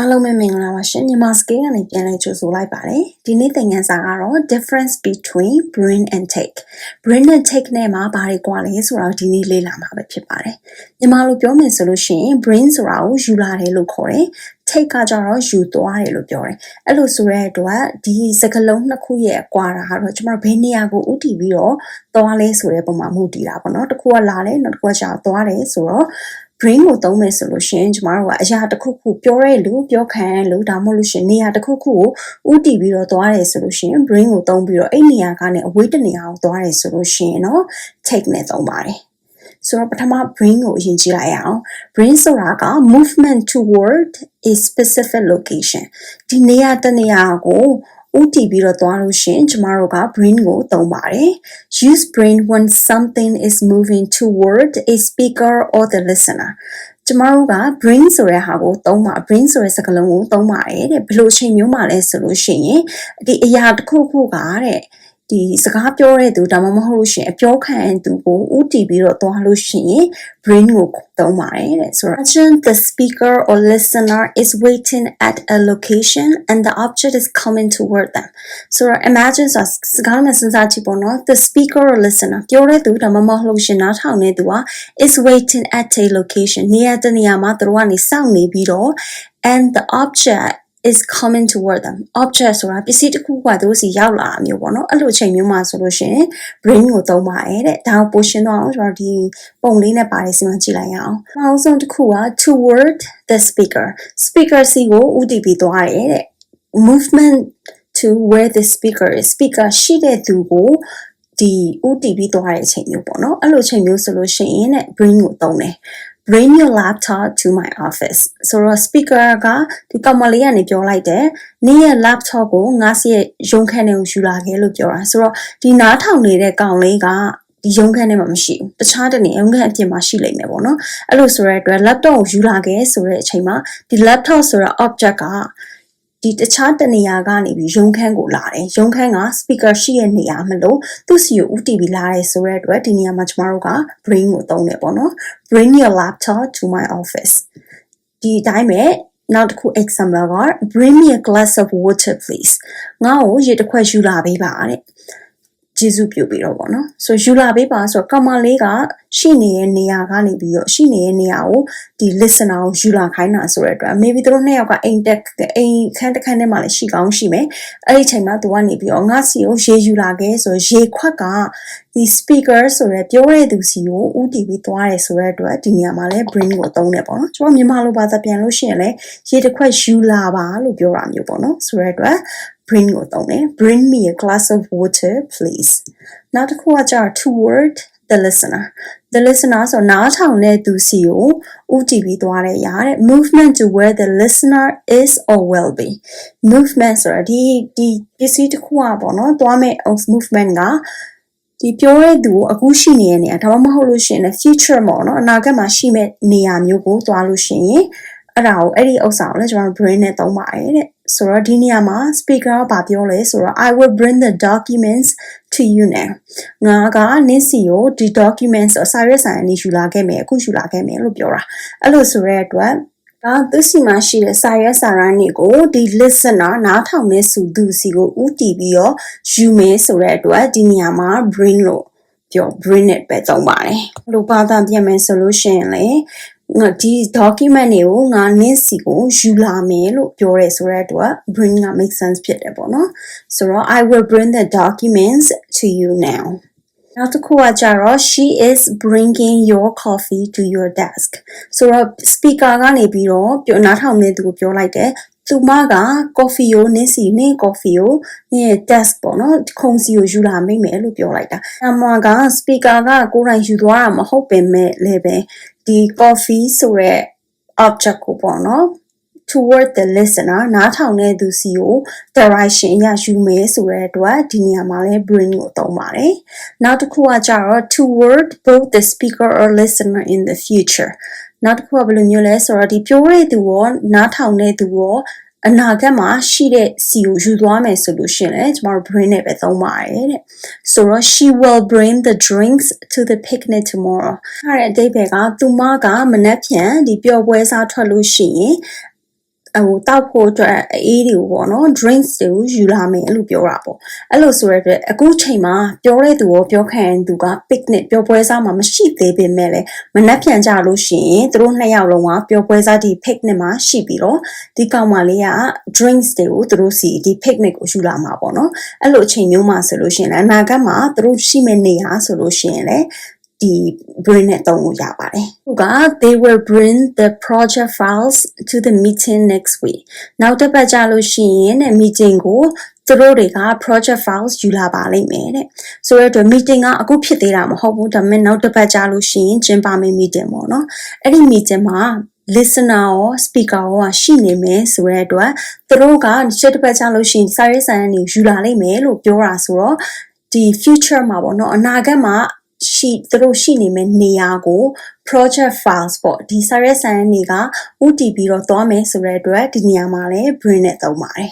အားလုံးပဲမင်္ဂလာပါရှင်မြန်မာစကေးကနေပြန်လည်ကြိုဆိုလိုက်ပါတယ်ဒီနေ့သင်ခန်းစာကတော့ difference between bring and take bring and take နဲ့မှာဘာတွေကွာလဲဆိုတာကိုဒီနေ့လေ့လာမှာပဲဖြစ်ပါတယ်မြန်မာလိုပြောမယ်ဆိုလို့ရှိရင် bring ဆိုတာကိုယူလာတယ်လို့ခေါ်တယ် take ကကြတော့ယူသွားတယ်လို့ပြောတယ်အဲ့လိုဆိုတဲ့အတွက်ဒီစကားလုံးနှစ်ခုရဲ့အကွာတာကတော့ကျွန်တော်ဘယ်နေရာကိုဥတည်ပြီးတော့သွားလဲဆိုတဲ့ပုံမှာမူတည်တာပေါ့နော်တစ်ခုကလာတယ်နောက်တစ်ခုကကြာသွားတယ်ဆိုတော့ brain ကိုသုံးမယ်ဆိုလို့ရှိရင်ကျမတို့ကအရာတစ်ခုခုပြောရဲလူပြောခံရလူဒါမှမဟုတ်လို့ရှိရင်နေရာတစ်ခုခုကိုဥတည်ပြီးတော့သွားတယ်ဆိုလို့ရှိရင် brain ကိုသုံးပြီးတော့အဲ့နေရာကနေအဝေးတနေရာကိုသွားတယ်ဆိုလို့ရှိရင်တော့ take နဲ့သုံးပါတယ်ဆိုတော့ပထမ brain ကိုအရင်ကြည့်လိုက်ရအောင် brain ဆိုတာက movement toward a specific location ဒီနေရာတနေရာကို ဥတည်ပြီးတော့သွားလို့ရှင်ကျမတို့က brain ကိုသုံးပါတယ် use brain when something is moving toward a speaker or the listener ကျမတို့က brain ဆိုတဲ့ဟာကိုသုံးပါ brain ဆိုတဲ့စကားလုံးကိုသုံးပါတယ်တဲ့ဘယ်လိုအချိန်မျိုးမှာလဲဆိုလို့ရှိရင်ဒီအရာတစ်ခုခုကတဲ့ ဒီစကားပြောတဲ့သူဒါမှမဟုတ်လို့ရှိရင်အပြောခံတဲ့သူကိုဥတည်ပြီးတော့သွားလို့ရှိရင် brain ကိုသုံးပါတယ်တဲ့ဆိုတော့ imagine the speaker or listener is waiting at a location and the object is coming toward them ဆိုတော့ imagine ဆိုစကားနဲ့စဉ်းစားကြည့်ပေါ့နော် the speaker or listener ပြောတဲ့သူဒါမှမဟုတ်လို့ရှိရင်နားထောင်တဲ့သူက is waiting at a location နေရာတနေရာမှာသူတို့ကနေစောင့်နေပြီးတော့ and the object is coming toward them object ဆိုတာပစ္စည်းတစ်ခုကသူတို့စီရောက်လာတာမျိုးပေါ့နော်အဲ့လိုအချိန်မျိုးမှာဆိုလို့ရှိရင် brain ကိုသုံးပါတယ်တဲ့ဒါကိုပိုရှင်းတော့အောင်ကျွန်တော်ဒီပုံလေးနဲ့ပါတယ်စီမံကြည့်လိုက်ရအောင်နောက်ဆုံးတစ်ခုက toward the speaker speaker စီကိုဥတည်ပြီးသွားတယ်တဲ့ movement to where the speaker is speaker ရှိတဲ့သူကိုဒီဥတည်ပြီးသွားတဲ့အချိန်မျိုးပေါ့နော်အဲ့လိုအချိန်မျိုးဆိုလို့ရှိရင်တဲ့ brain ကိုသုံးတယ် bring your laptop to my office ဆိုတော့ speaker ကဒီကောင်မလေးကနေပြောလိုက်တယ်နေ့ရဲ့ laptop ကိုငါစီရဲ့ရုံးခန်းထဲကိုယူလာခဲ့လို့ပြောတာဆိုတော့ဒီနားထောင်နေတဲ့ကောင်လေးကဒီရုံးခန်းထဲမှာမရှိဘူးတခြားတနေရုံးခန်းအပြင်မှာရှိလိမ့်မယ်ပေါ့နော်အဲ့လိုဆိုတဲ့အတွက် laptop ကိုယူလာခဲ့ဆိုတဲ့အချိန်မှာဒီ laptop ဆိုတဲ့ object က ဒီတခြားတနေရာကနေပြီးရုံးခန်းကိုလာတယ်ရုံးခန်းက speaker ရှိရဲ့နေရာမလို့သူ့စီကိုဦးတည်ပြီးလာတယ်ဆိုတဲ့အတွက်ဒီနေရာမှာကျမတို့က bring ကိုသုံးတယ်ပေါ့နော် bring your laptop to my office ဒီအတိုင်းပဲနောက်တစ်ခု example က bring me a glass of water please ငါ့ကိုရေတစ်ခွက်ယူလာပေးပါတဲ့ ကျေးဇူးပြုပြီးတော့ပေါ့နော်ဆိုယူလာပေးပါဆိုတော့ကမ္မလေးကရှိနေတဲ့နေရာကနေပြီးတော့ရှိနေတဲ့နေရာကိုဒီ listener ကိုယူလာခိုင်းတာဆိုတဲ့အတွက် maybe သူတို့နှစ်ယောက်ကအိမ်တက်အိမ်ခန်းတစ်ခန်းထဲမှာလည်းရှိကောင်းရှိမယ်အဲ့ဒီချိန်မှာသူကနေပြီးတော့ငါစီကိုရေယူလာခဲ့ဆိုရေခွက်ကဒီ speaker ဆိုတဲ့ပြောတဲ့သူစီကိုဥတီပြီးသွားတယ်ဆိုတဲ့အတွက်ဒီနေရာမှာလည်း bring ကိုသုံးတယ်ပေါ့နော်ကျွန်တော်မြန်မာလိုဘာသာပြန်လို့ရှိရင်လည်းရေတစ်ခွက်ယူလာပါလို့ပြောတာမျိုးပေါ့နော်ဆိုတဲ့အတွက် bring ကိုသုံးတယ် bring me a glass of water please နောက်တစ်ခုကကြာ toward the listener the listener ဆိုနားထောင်တဲ့သူစီကိုဥတည်ပြီးသွားတဲ့ရာတဲ့ movement to where the listener is or will be movement ဆိုတာဒီဒီပစ္စည်းတစ်ခုอ่ะပေါ့နော်သွားမဲ့ movement ကဒီပြောတဲ့သူကိုအခုရှိနေတဲ့နေရာဒါမှမဟုတ်လို့ရှိရင် future ပေါ့နော်အနာဂတ်မှာရှိမဲ့နေရာမျိုးကိုသွားလို့ရှိရင် အဲ့ဒါကိုအဲ့ဒီဥစ္စာကိုလည်းကျွန်တော် brain နဲ့သုံးပါတယ်တဲ့ဆိုတော့ဒီနေရာမှာ speaker ကဘာပြောလဲဆိုတော့ I will bring the documents to you now ငါကနင့်စီကိုဒီ documents အစာရွက်ဆိုင်အနေယူလာခဲ့မယ်အခုယူလာခဲ့မယ်လို့ပြောတာအဲ့လိုဆိုတဲ့အတွက်ဒါသူစီမှာရှိတဲ့စာရွက်စာတမ်းတွေကိုဒီ listener နားထောင်နေစုသူစီကိုဥတီပြီးတော့ယူမယ်ဆိုတဲ့အတွက်ဒီနေရာမှာ bring လို့ပြော bring it ပဲသုံးပါတယ်။လို့ဘာသာပြန်မယ်ဆိုလို့ရှိရင်လေ ငါဒီ document တွေကိုငါနင့်စီကိုယူလာမယ်လို့ပြောရဲဆိုတဲ့အတွက် bring က make sense ဖြစ်တယ်ပေါ့နော်ဆိုတော့ I will bring the documents to you now နောက်တစ်ခုကကြတော့ she is bringing your coffee to your desk ဆိုတော့ speaker ကနေပြီးတော့ပြောနားထောင်နေသူကိုပြောလိုက်တယ်သူမက coffee ကိုနင်းစီနင်း coffee ကိုနင်း desk ပေါ့နော်ခုံစီကိုယူလာမိမယ်လို့ပြောလိုက်တာ။အမှက speaker ကကိုယ်တိုင်ယူသွားတာမဟုတ်ပင်မဲ့လည်းပဲ ဒီ coffee ဆိုတဲ့ object ကိုပေါ့နော် toward the listener နားထောင်တဲ့သူစီကို direction ရယူမယ်ဆိုတဲ့အတွက်ဒီနေရာမှာလဲ bring ကိုသုံးပါတယ်။နောက်တစ်ခုကကြတော့ toward both the speaker or listener in the future နောက်တစ်ခုကဘယ်လိုမျိုးလဲဆိုတော့ဒီပြောတဲ့သူရောနားထောင်တဲ့သူရော အနာဂတ်မှာရှိတဲ့စီကိုယူသွားမယ်ဆိုလို့ရှိရင်လည်းကျမတို့ bring နဲ့ပဲသုံးပါတယ်တဲ့ဆိုတော့ she will bring the drinks to the picnic tomorrow အဲ့တဲ့အဓိပ္ပာယ်ကသူမကမနက်ဖြန်ဒီပျော်ပွဲစားထွက်လို့ရှိရင် ဟိုတောက်ဖို့အတွက်အေးတွေကိုပေါ့နော် drinks တွေကိုယူလာမယ်လို့ပြောတာပေါ့အဲ့လိုဆိုရတဲ့အခုချိန်မှာပြောတဲ့သူရောပြောခံသူက picnic ပျော်ပွဲစားမှာမရှိသေးပေမဲ့လည်းမနှက်ပြန်ကြလို့ရှိရင်သူတို့နှစ်ယောက်လုံးကပျော်ပွဲစားဒီ picnic မှာရှိပြီးတော့ဒီကောင်မလေးက drinks တွေကိုသူတို့စီဒီ picnic ကိုယူလာမှာပေါ့နော်အဲ့လိုအချိန်မျိုးမှာဆိုလို့ရှိရင်လည်းအနာဂတ်မှာသူတို့ရှိမယ့်နေရာဆိုလို့ရှိရင်လည်း ဒီ bring နဲ့သုံးလို့ရပါတယ်။သူက they will bring the project files to the meeting next week. နောက်တစ်ပတ်ကြာလို့ရှိရင်တဲ့ meeting ကိုသူတို့တွေက project files ယူလာပါလိမ့်မယ်တဲ့။ဆိုတော့ meeting ကအခုဖြစ်သေးတာမဟုတ်ဘူးဒါပေမဲ့နောက်တစ်ပတ်ကြာလို့ရှိရင်ကျင်းပမယ့် meeting ပေါ့နော်။အဲ့ဒီ meeting မှာ listener ရော speaker ရောရှိနေမယ်ဆိုတဲ့အတွက်သူတို့ကတစ်တစ်ပတ်ကြာလို့ရှိရင်စာရေးစာရင်းတွေယူလာလိမ့်မယ်လို့ပြောတာဆိုတော့ဒီ future မှာပေါ့နော်အနာဂတ်မှာ ရှိသူတို့ရှိနေမယ့်နေရာကို project files ပေါ့ဒီစာရွက်စာတမ်းတွေကဥတည်ပြီးတော့သွားမယ်ဆိုတဲ့အတွက်ဒီနေရာမှာလည်း bring နဲ့သုံးပါတယ်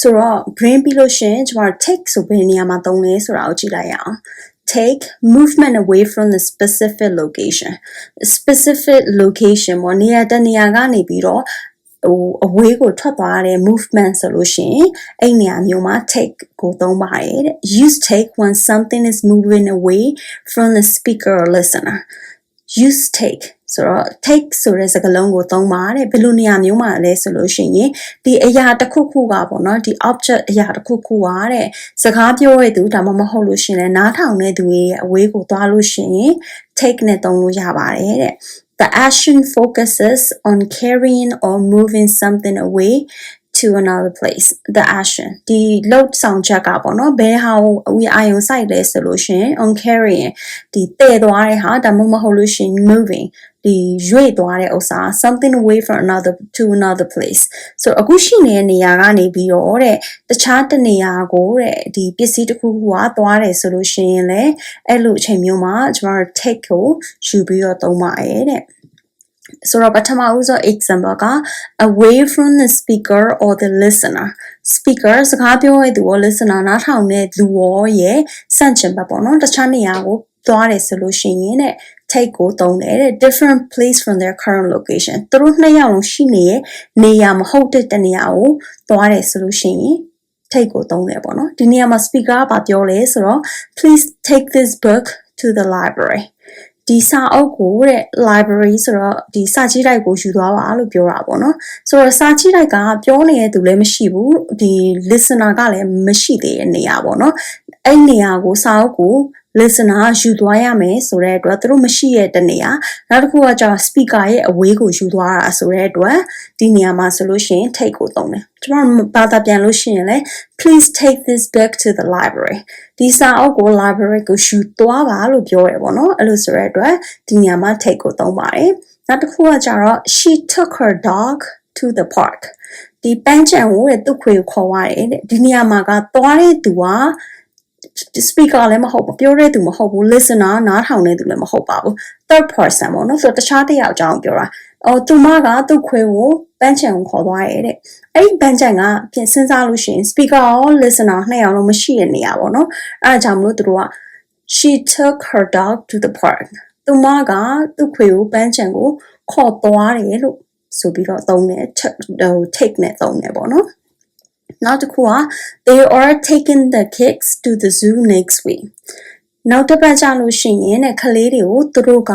ဆိုတော့ bring ပြီးလို့ရှိရင်ကျွန်တော် take ဆိုဘယ်နေရာမှာသုံးလဲဆိုတာကိုကြည့်လိုက်ရအောင် take movement away from the specific location specific location ပေါ့နေရာတနေရာကနေပြီးတော့ ဟိုအဝေးကိုထွက်သွားတဲ့ movement ဆိုလို့ရှိရင်အဲ့နေရာမျိုးမှာ take ကိုသုံးပါတယ်တဲ့ use take when something is moving away from the speaker or listener use take ဆိုတော့ take ဆိုတဲ့စကားလုံးကိုသုံးပါတယ်ဘယ်လိုနေရာမျိုးမှာလဲဆိုလို့ရှိရင်ဒီအရာတစ်ခုခုကပေါ့နော်ဒီ object အရာတစ်ခုခုကတဲ့စကားပြောရတဲ့သူဒါမှမဟုတ်လို့ရှိရင်နားထောင်တဲ့သူရဲ့အဝေးကိုသွားလို့ရှိရင် take နဲ့သုံးလို့ရပါတယ်တဲ့ The action focuses on carrying or moving something away to another place the action ဒီ load ဆောင်ချက်ကပေါ့နော်ဘယ်ဟာကိုအဝီအာယုံစိုက်လဲဆိုလို့ရှင် on carrying ဒီတည့်သွားတဲ့ဟာဒါမှမဟုတ်လို့ရှင် moving ဒီရွေ့သွားတဲ့ဥစ္စာ something away from another to another place ဆိုတော့အခုရှိနေတဲ့နေရာကနေပြီးတော့တဲ့တခြားတနေရာကိုတဲ့ဒီပစ္စည်းတစ်ခုခုကသွားတယ်ဆိုလို့ရှိရင်လည်းအဲ့လိုအချိန်မျိုးမှာကျွန်တော်တို့ take ကိုယူပြီးတော့သုံးပါရဲ့တဲ့ဆိုတော့ပထမဦးဆုံး example က away from the speaker or the listener speaker စကားပြောတဲ့သူရော listener နားထောင်တဲ့လူရောရဲ့စန့်ကျင်ဘက်ပေါ့နော်တခြားနေရာကိုသွားတယ်ဆိုလို့ရှိရင်တဲ့ take ကိုသုံးတယ်တဲ့ different place from their current location သူတို့နှစ်ယောက်လုံးရှိနေတဲ့နေရာမဟုတ်တဲ့တနေရာကိုသွားတယ်ဆိုလို့ရှိရင် take ကိုသုံးတယ်ပေါ့နော်ဒီနေရာမှာ speaker ကပြောလဲဆိုတော့ please take this book to the library ဒီစာအုပ်ကိုတဲ့ library ဆိုတော့ဒီစာကြည့်တိုက်ကိုယူသွားပါလို့ပြောတာပေါ့နော်ဆိုတော့စာကြည့်တိုက်ကပြောနေတဲ့သူလည်းမရှိဘူးဒီ listener ကလည်းမရှိသေးတဲ့နေရာပေါ့နော်အဲ့နေရာကိုစာအုပ်ကို listener ယူသွားရမယ်ဆိုတဲ့အတွက်သူတို့မရှိရဲ့တနေရာနောက်တစ်ခုကကြာ speaker ရဲ့အဝေးကိုယူသွားတာဆိုတဲ့အတွက်ဒီနေရာမှာဆိုလို့ရှိရင် take ကိုသုံးတယ်ကျွန်တော်ဘာသာပြန်လို့ရှိရင်လည်း please take this book to the library ဒီစာအုပ်ကို library ကိုယူသွားပါလို့ပြောရပေါ့နော်အဲ့လိုဆိုတဲ့အတွက်ဒီနေရာမှာ take ကိုသုံးပါတယ်နောက်တစ်ခုကကြာတော့ she took her dog to the park ဒီပန်းချံကိုတဲ့သူ့ခွေကိုခေါ်ရတယ်တဲ့ဒီနေရာမှာကသွားတဲ့သူက speaker လည်းမဟုတ်ဘူးပြောတဲ့သူမဟုတ်ဘူး listener နားထောင်တဲ့သူလည်းမဟုတ်ပါဘူး third person ပေါ့နော်ဆိုတော့တခြားတစ်ယောက်အကြောင်းပြောတာအော်သူမကသူ့ခွေကိုပန်းချံကိုခေါ်သွားရဲတဲ့အဲ့ဒီပန်းချံကပြင်စဉ်းစားလို့ရှိရင် speaker ရော listener နှစ်ယောက်လုံးမရှိတဲ့နေရာပေါ့နော်အဲ့ဒါကြောင့်မလို့သူတို့က she took her dog to the park သူမကသူ့ခွေကိုပန်းချံကိုခေါ်သွားတယ်လို့ဆိုပြီးတော့သုံးတယ်ဟို take နဲ့သုံးတယ်ပေါ့နော် နောက်တစ်ခုက they are taking the kids to the zoo next week နောက်တစ်ပတ်ကြလို့ရှိရင်တဲ့ကလေးတွေကိုသူတို့က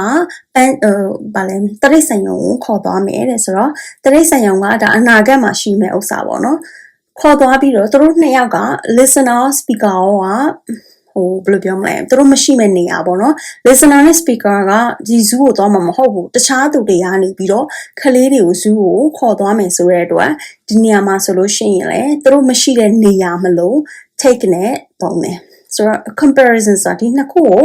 ပန်းဟိုဗာလဲတရိတ်ဆန်ယုံကိုခေါ်သွားမယ်တဲ့ဆိုတော့တရိတ်ဆန်ယုံကဒါအနာဂတ်မှာရှိမဲ့ဥစ္စာပေါ့နော်ခေါ်သွားပြီးတော့သူတို့နှစ်ယောက်က listener speaker က ဟိုဘယ်လိုပြောမလဲသူတို့မရှိမဲ့နေရပါတော့ listener နဲ့ speaker ကဒီ zoo ကိုသွားမှာမဟုတ်ဘူးတခြားသူတွေကနေပြီးတော့ခလေးတွေကို zoo ကိုခေါ်သွားမယ်ဆိုတဲ့အတွက်ဒီနေရာမှာဆိုလို့ရှိရင်လည်းသူတို့မရှိတဲ့နေရာမလို့ take နဲ့သုံးတယ်ဆိုတော့ comparison ဆိုတာဒီနှစ်ခုကို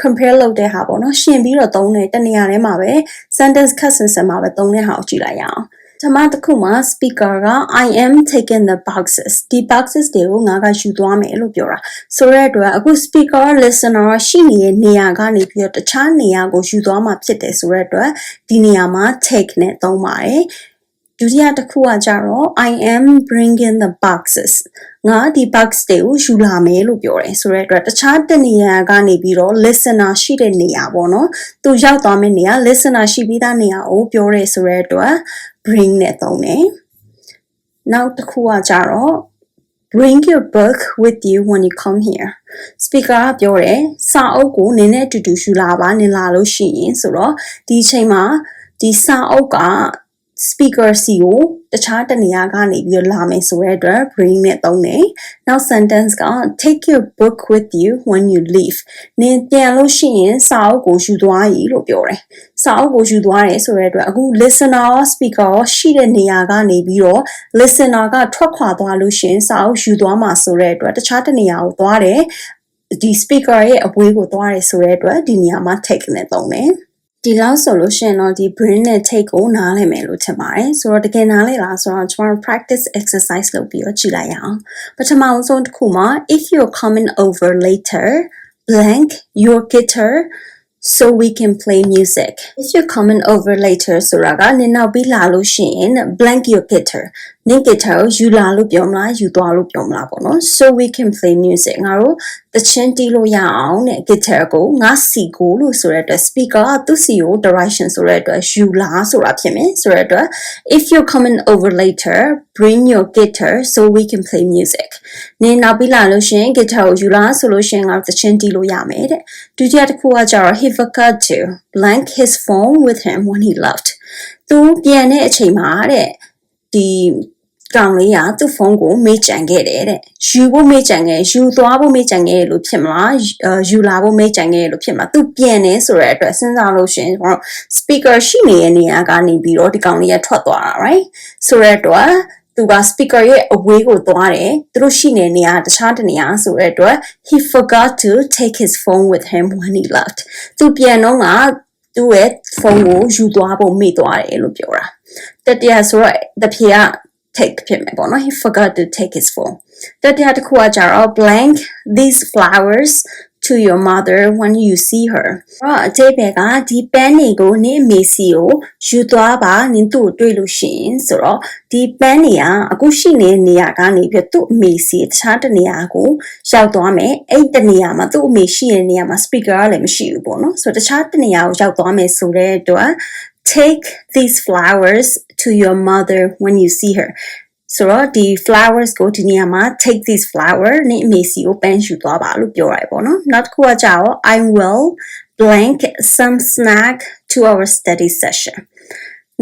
compare လုပ်တဲ့ဟာပေါ့နော်ရှင်ပြီးတော့သုံးတယ်တနေရာထဲမှာပဲ sentence cut ဆင်ဆင်မှာပဲသုံးတဲ့ဟာကိုကြည့်လိုက်ရအောင် ဓမ္မတစ်ခုမှာ speaker က I am taking the boxes ဒီ boxes တွေကိုငါကယူသွားမယ်လို့ပြောတာဆိုတဲ့အတွက်အခု speaker listener ရှိနေတဲ့နေရာကနေပြီးတော့တခြားနေရာကိုယူသွားမှာဖြစ်တယ်ဆိုတဲ့အတွက်ဒီနေရာမှာ take နဲ့သုံးပါတယ်ဒုတိယတစ်ခုကကြတော့ I am bringing the boxes ငါဒီ box တွေကိုယူလာမယ်လို့ပြောတယ်ဆိုတဲ့အတွက်တခြားတနေရာကနေပြီးတော့ listener ရှိတဲ့နေရာပေါ့နော်သူရောက်သွားမယ့်နေရာ listener ရှိပြီးသားနေရာကိုပြောရဲဆိုတဲ့အတွက် bring နဲ့သုံးတယ်နောက်တစ်ခုကကြတော့ bring your book with you when you come here speaker ကပြောတယ်စာအုပ်ကိုနင်းနဲ့အတူတူယူလာပါနင်လာလို့ရှိရင်ဆိုတော့ဒီအချိန်မှာဒီစာအုပ်က speaker စီကိုတခြားတနေရာကနေပြီးတော့လာမယ်ဆိုတဲ့အတွက် bring နဲ့သုံးတယ်။နောက် sentence က take your book with you when you leave နင်ပြန်လို့ရှိရင်စာအုပ်ကိုယူသွားရည်လို့ပြောတယ်။စာအုပ်ကိုယူသွားတယ်ဆိုတဲ့အတွက်အခု listener ရော speaker ရောရှိတဲ့နေရာကနေပြီးတော့ listener ကထွက်ခွာသွားလို့ရှိရင်စာအုပ်ယူသွားမှာဆိုတဲ့အတွက်တခြားတနေရာကိုသွားတယ်။ဒီ speaker ရဲ့အဝေးကိုသွားတယ်ဆိုတဲ့အတွက်ဒီနေရာမှာ take နဲ့သုံးတယ်။ ဒီလောက်ဆိုလို့ရှိရင်တော့ဒီ brain နဲ့ take ကိုနားလည်မယ်လို့ထင်ပါတယ်ဆိုတော့တကယ်နားလည်လားဆိုတော့ကျွန်တော် practice exercise လုပ်ပြီးတော့ကြည့်လိုက်ရအောင်ပထမဆုံးတစ်ခုမှာ if you're coming over later blank your guitar so we can play music if you're coming over later ဆိုတာကနင်နောက်ပြီးလာလို့ရှိရင် blank your guitar နင် guitar ကိုယူလာလို့ပြောမလားယူသွားလို့ပြောမလားပေါ့နော် so we can play music ငါတို့သချင်းတီးလို့ရအောင်တဲ့ guitar ကိုငါစီကိုလို့ဆိုတဲ့အတွက် speaker ကသူ့စီကို direction ဆိုတဲ့အတွက်ယူလာဆိုတာဖြစ်မယ်ဆိုတဲ့အတွက် if you're coming over later bring your guitar so we can play music နင်နောက်ပြီးလာလို့ရှိရင် guitar ကိုယူလာဆိုလို့ရှိရင်ငါတို့သချင်းတီးလို့ရမယ်တဲ့ဒုတိယတစ်ခုကကျတော့ he forgot to blank his phone with him when he left သူပြန်တဲ့အချိန်မှာတဲ့ဒီ ကောင်လေးကသူ့ဖုန်းကိုမေ့ကြံခဲ့တယ်တဲ့ယူဖို့မေ့ကြံခဲ့ယူသွားဖို့မေ့ကြံခဲ့လို့ဖြစ်မလားယူလာဖို့မေ့ကြံခဲ့လို့ဖြစ်မလားသူပြန်နေဆိုတဲ့အတွက်စဉ်းစားလို့ရှိရင်ကျွန်တော် speaker ရှိနေတဲ့နေရာကနေပြီးတော့ဒီကောင်လေးကထွက်သွားတာ right ဆိုတဲ့အတွက်သူက speaker ရဲ့အဝေးကိုသွားတယ်သူတို့ရှိနေနေရတခြားတနေရာဆိုတဲ့အတွက် he forgot to take his phone with him when he left သူပြန်တော့ကသူ့ရဲ့ဖုန်းကိုယူသွားဖို့မေ့သွားတယ်လို့ပြောတာတတိယဆိုတော့တဖြေက take ဖြစ်မယ်ပေါ့နော် he forgot to take his phone တတိယတစ်ခုကကြတော့ blank these flowers to your mother when you see her အဲ့အသေးပဲကဒီပန်းတွေကိုနင့်အမေစီကိုယူသွားပါနင်သူ့ကိုတွေ့လို့ရှိရင်ဆိုတော့ဒီပန်းတွေကအခုရှိနေတဲ့နေရာကနေပြသူ့အမေစီတခြားတနေရာကိုရောက်သွားမယ်အဲ့တနေရာမှာသူ့အမေရှိတဲ့နေရာမှာ speaker ကလည်းမရှိဘူးပေါ့နော်ဆိုတော့တခြားတနေရာကိုရောက်သွားမယ်ဆိုတဲ့အတွက် take these flowers to your mother when you see her ဆိုတော့ဒီ flowers ကိုဒီနေရာမှာ take this flower နဲ့အမေစီကိုပန်းယူသွားပါလို့ပြောရတယ်ပေါ့နော်နောက်တစ်ခုကကြတော့ I will blank some snack to our study session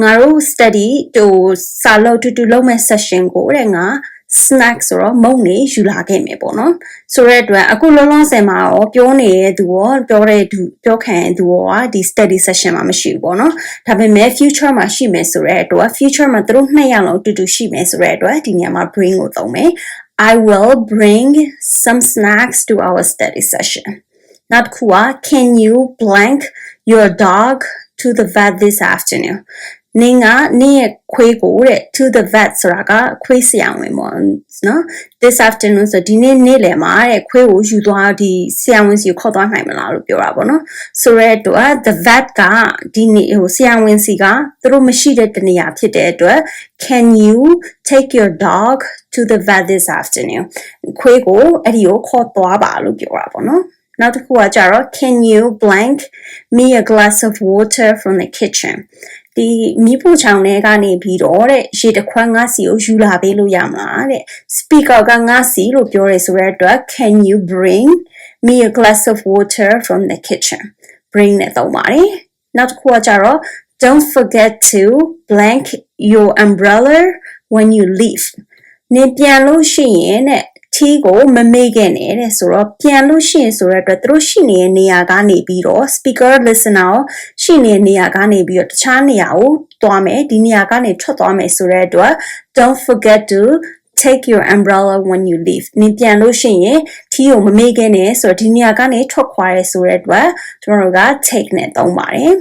ငါတို့ study တို့စာလို့တူတူလုပ်မဲ့ session ကိုတဲ့ငါ snack ဆိုတော့မုံနေယူလာခဲ့မယ်ပေါ့နော်ဆိုတဲ့အတွက်အခုလုံးလုံးဆယ်မှာရောပြောနေတဲ့သူရောပြောတဲ့သူပြောခံတဲ့သူရောဒီ study session မှာမရှိဘူးပေါ့နော်ဒါပေမဲ့ future မှာရှိမယ်ဆိုတဲ့အတွက် future မှာသူတို့နှစ်ယောက်လုံးတူတူရှိမယ်ဆိုတဲ့အတွက်ဒီနေရာမှာ bring ကိုသုံးမယ် I will bring some snacks to our study session နောက်တစ်ခုက can you blank your dog to the vet this afternoon နင်ကနင့်ရဲ့ခွေးကိုတဲ့ to the vet ဆိုတာကခွေးဆရာဝန်ပေါ့နော် this afternoon ဆိုဒီနေ့နေ့လယ်မှာတဲ့ခွေးကိုယူသွားဒီဆရာဝန်စီကိုခေါ်သွားနိုင်မလားလို့ပြောတာပေါ့နော်ဆိုရဲအတွက် the vet ကဒီနေ့ဟိုဆရာဝန်စီကသူတို့မရှိတဲ့တနေရာဖြစ်တဲ့အတွက် can you take your dog to the vet this afternoon ခွေးကိုအဲ့ဒီကိုခေါ်သွားပါလို့ပြောတာပေါ့နော်နောက်တစ်ခုကကြတော့ can you blank me a glass of water from the kitchen ဒီမီးဖို့ချောင်းထဲကနေပြီးတော့တဲ့ရေတခွန်းငါစီကိုယူလာပေးလို့ရမလားတဲ့ speaker ကငါစီလို့ပြောရဲဆိုတဲ့အတွက် can you bring me a glass of water from the kitchen bring နဲ့သုံးပါတယ်နောက်တစ်ခုကကြတော့ don't forget to blank your umbrella when you leave နေပြန်လို့ရှိရင်တဲ့ ထီးကိုမမေ့ခဲ့နဲ့တဲ့ဆိုတော့ပြန်လို့ရှိရင်ဆိုတဲ့အတွက်သူတို့ရှိနေတဲ့နေရာကနေပြီးတော့ speaker listener ရှိနေတဲ့နေရာကနေပြီးတော့တခြားနေရာကိုသွားမယ်ဒီနေရာကနေထွက်သွားမယ်ဆိုတဲ့အတွက် don't forget to take your umbrella when you leave နင်ပြန်လို့ရှိရင်ထီးကိုမမေ့ခဲ့နဲ့ဆိုတော့ဒီနေရာကနေထွက်ခွာရဲဆိုတဲ့အတွက်ကျွန်တော်တို့က take နဲ့သုံးပါတယ်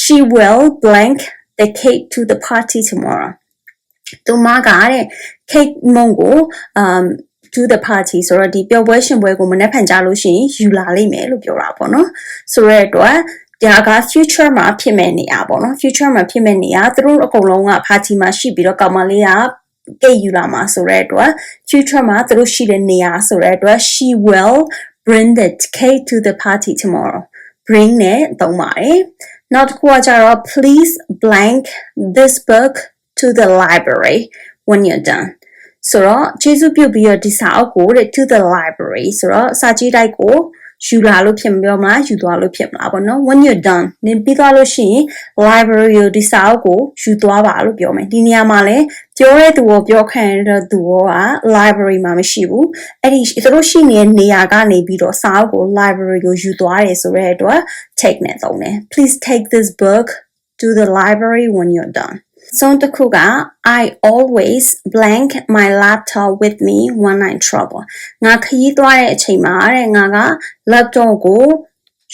she will blank the cake to the party tomorrow သူမကတဲ့ cake မုံကို um to the party ဆိုတော့ဒီပျော်ပွဲရှင်ပွဲကိုမနေ့ဖန်ကြလို့ရှိရင်ယူလာလိမ့်မယ်လို့ပြောတာပေါ့နော်ဆိုတဲ့အတွက်ဒါက future မှာဖြစ်မဲ့နေရပေါ့နော် future မှာဖြစ်မဲ့နေရသူတို့အကုန်လုံးက party မှာရှိပြီးတော့ကောင်မလေးကကိတ်ယူလာမှာဆိုတဲ့အတွက် future မှာသူတို့ရှိတဲ့နေရာဆိုတဲ့အတွက် she will bring the cake to the party tomorrow bring နဲ့သုံးပါတယ်နောက်တစ်ခုကကြတော့ please blank this book to the library when you're done ဆိုတော့ကျေးဇူးပြုပြီးတော့ဒီစာအုပ်ကိုတဲ့ to the library ဆိုတော့စာကြည့်တိုက်ကိုယူလာလို့ဖြစ်မပြောမလားယူသွားလို့ဖြစ်မလားပေါ့နော် when you're done နင်ပြီးသွားလို့ရှိရင် library ကိုဒီစာအုပ်ကိုယူသွားပါလို့ပြောမယ်ဒီနေရာမှာလည်းပြောတဲ့သူကိုပြောခံရတဲ့သူက library မှာမရှိဘူးအဲ့ဒီသူတို့ရှိနေတဲ့နေရာကနေပြီးတော့စာအုပ်ကို library ကိုယူသွားတယ်ဆိုတဲ့အတွက် take နဲ့သုံးတယ် please take this book to the library when you're done ဆုံးတစ်ခုက I always blank my laptop with me when I'm trouble ငါခရီးသွားတဲ့အချိန်မှာတဲ့ငါက laptop ကို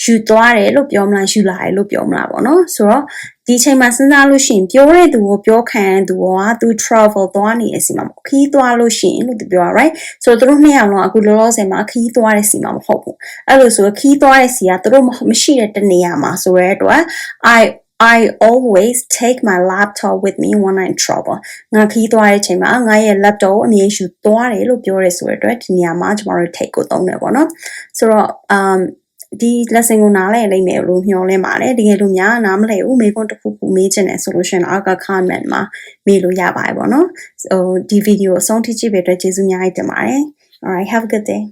ယူသွားတယ်လို့ပြောမလားယူလာတယ်လို့ပြောမလားပေါ့နော်ဆိုတော့ဒီအချိန်မှာစဉ်းစားလို့ရှိရင်ပြောတဲ့သူကိုပြောခံတဲ့သူကသူ travel သွားနေတဲ့အစီမှာခရီးသွားလို့ရှိရင်လို့သူပြောတာ right ဆိုတော့သူတို့နှစ်ယောက်လုံးအခုလောလောဆယ်မှာခရီးသွားတဲ့စီမှာမဟုတ်ဘူးအဲ့လိုဆိုခရီးသွားတဲ့စီကသူတို့မရှိတဲ့တနေရာမှာဆိုရဲအတွက် I I always take my laptop with me when I'm in trouble ငါခီးသွားတဲ့အချိန်မှာငါရဲ့ laptop ကိုအမြဲယူသွားတယ်လို့ပြောရဲဆိုတဲ့အတွက်ဒီနေရာမှာကျမတို့ take ကိုသုံးတယ်ပေါ့နော်ဆိုတော့ um ဒီ lesson ကိုနားလည်နိုင်မယ်လို့မျှော်လင့်ပါတယ်တကယ်လို့များနားမလည်ဘူးမေးခွန်းတစ်ခုခုမေးချင်တယ်ဆိုလို့ရှိရင်အောက်က comment မှာမေးလို့ရပါတယ်ပေါ့နော်ဟိုဒီ video ကိုအဆုံးထိကြည့်ပေးတဲ့အတွက်ကျေးဇူးများတင်ပါတယ် alright have a good day